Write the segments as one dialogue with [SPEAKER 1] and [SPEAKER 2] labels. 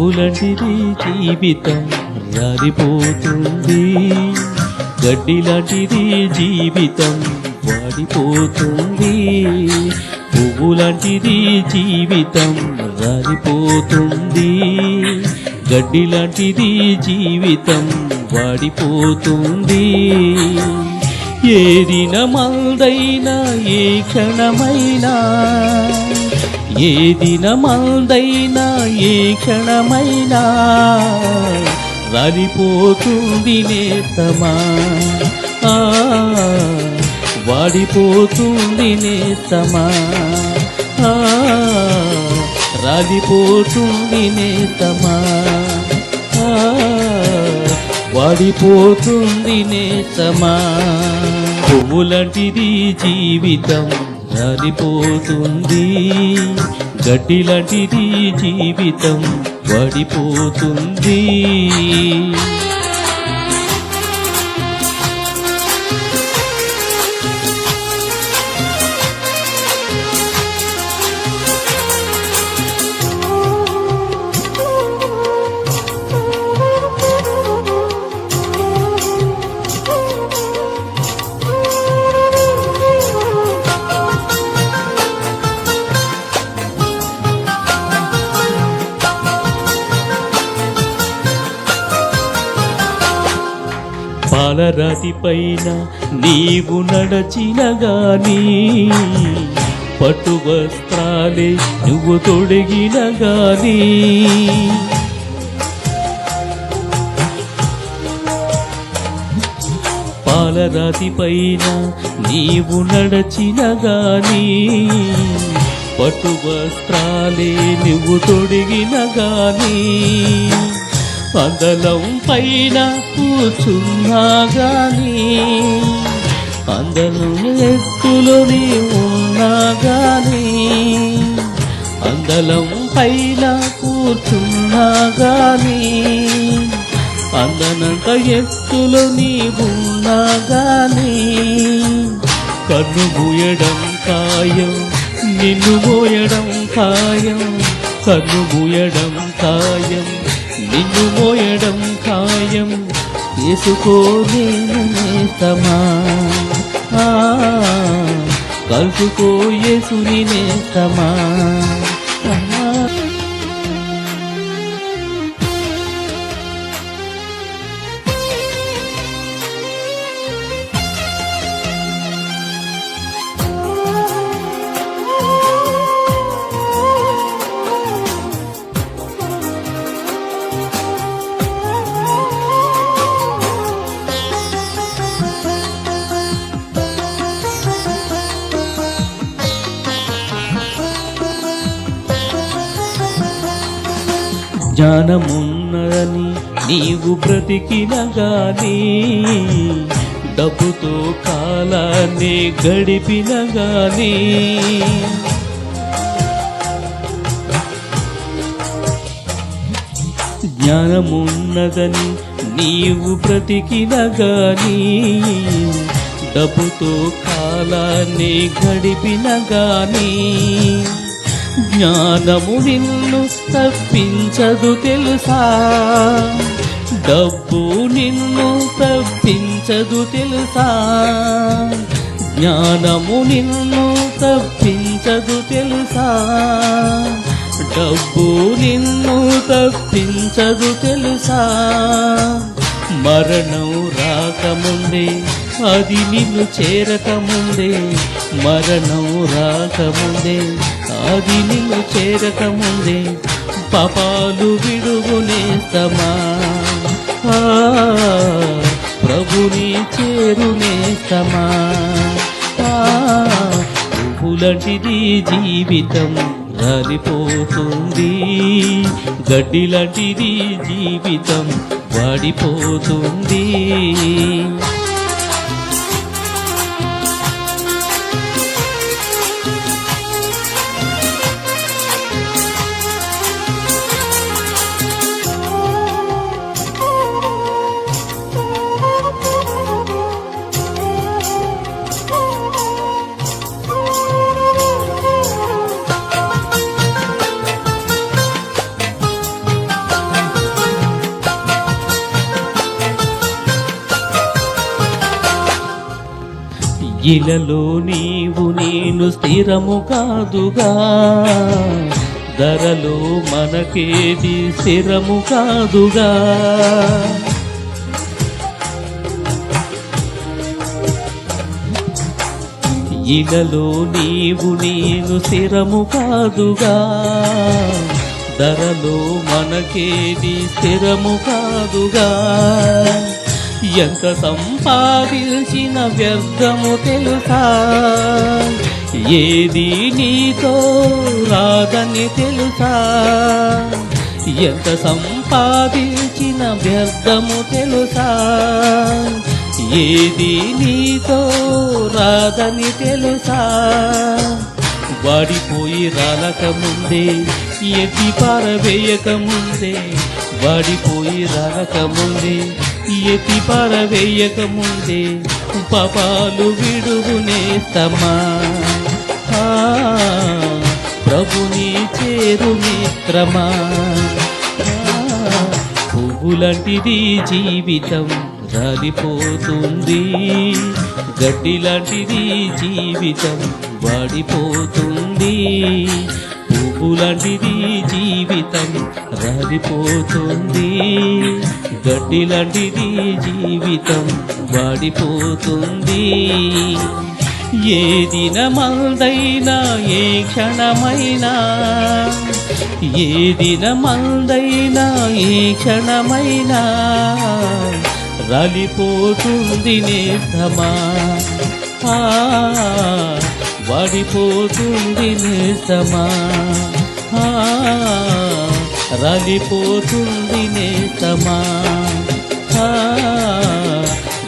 [SPEAKER 1] పువ్వులాంటిది జీవితం రాలిపోతుంది. గడ్డి లాంటిది జీవితం వాడిపోతుంది. పువ్వులాంటిది జీవితం రాలిపోతుంది. గడ్డి లాంటిది జీవితం వాడిపోతుంది. ఏదిన మందైనా ఏ క్షణమైనా ఏదిన మందైనా ఏ క్షణమైనా రాలిపోతుంది నేతమా ఆ, వాడిపోతుంది నేతమా ఆ, రాలిపోతుంది నేతమా ఆ, వాడిపోతుంది నేతమా పువ్వులాంటిది జీవితం రాలిపోతుంది గడ్డిలాంటిది జీవితం పడిపోతుంది. పైన నీవు నడచిన గాని పట్టు వస్త్రాలే నువ్వు తొడిగిన గాని. పాలరాతి పైన నీవు నడచిన గాని పట్టు వస్త్రాలే నువ్వు తొడిగిన గానీ. అందలం పైన కూర్చున్నాగాని అందలం ఎత్తులోని ఉన్నాగాని అందలం పైన కూర్చున్నాగాని అందనంత ఎత్తులో నీవున్నా కన్ను మూయడం ఖాయం నిన్ను మోయడం ఖాయం. కన్ను మూయడం ఖాయం. నిన్ను మోయడం ఖాయం. చేసుకోలేను నేస్తమా ఆ, కలుసుకో యేసుని నేస్తమా జ్ఞానమున్నదని నీవు బ్రతికిన గాని డబ్బుతో కాలాన్ని గడిపిన గాని జ్ఞానమున్నదని నీవు బ్రతికిన గాని డబ్బుతో కాలాన్ని గడిపిన గాని జ్ఞానము నిన్ను తప్పించదు తెలుసా? డబ్బు నిన్ను తప్పించదు తెలుసా? జ్ఞానము నిన్ను తప్పించదు తెలుసా? డబ్బు నిన్ను తప్పించదు తెలుసా? మరణం రాకముందే అది నిన్ను చేరకముందే మరణం రాకముందే అది నిన్ను చేరకముందే పాపాలు విడుగునేస్తమా ఆ, ప్రభుని చేరునేస్తమా ఆ, పువ్వులాంటిది జీవితం రాలిపోతుంది. గడ్డి లాంటిది జీవితం వాడిపోతుంది. ఇలలో నీవు నేను స్థిరము కాదుగా. ధరలో మనకేది స్థిరము కాదుగా. ఇలలో నీవు నేను స్థిరము కాదుగా. ధరలో మనకేది స్థిరము కాదుగా. ఎంత సంపాదించిన వ్యర్థము తెలుసా? ఏది నీతో రాదని తెలుసా? ఎంత సంపాదించిన వ్యర్థము తెలుసా? ఏది నీతో రాదని తెలుసా? వాడిపోయి రాలక ముందే ఎత్తి పారవేయక ముందే వాడిపోయి రాలక ముందే ఎత్తి పారవేయక ముందే పాపాలు విడుగునేస్తమా ఆ, ప్రభుని చేరు మిత్రమా. పువ్వులాంటిది జీవితం రాలిపోతుంది. గడ్డి లాంటిది జీవితం వాడిపోతుంది. పువ్వులాంటిది జీవితం రాలిపోతుంది గడ్డి లాంటిది జీవితం వాడిపోతుంది. ఏ దినమందైనా ఏ క్షణమైనా ఏ దినమందైనా ఏ క్షణమైనా రాలిపోతుంది నేస్తమా వాడిపోతుంది నేస్తమా రగిపోతుంది నేతమా?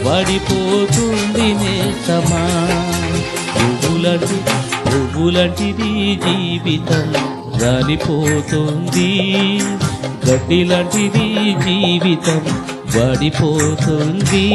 [SPEAKER 1] వడిపోతుంది నేతమా? వాడిపోతుంది నేస్తమా పువ్వులంటి పువ్వులంటిది జీవితం రాలిపోతుంది. గడ్డి లాంటిది జీవితం వడిపోతుంది.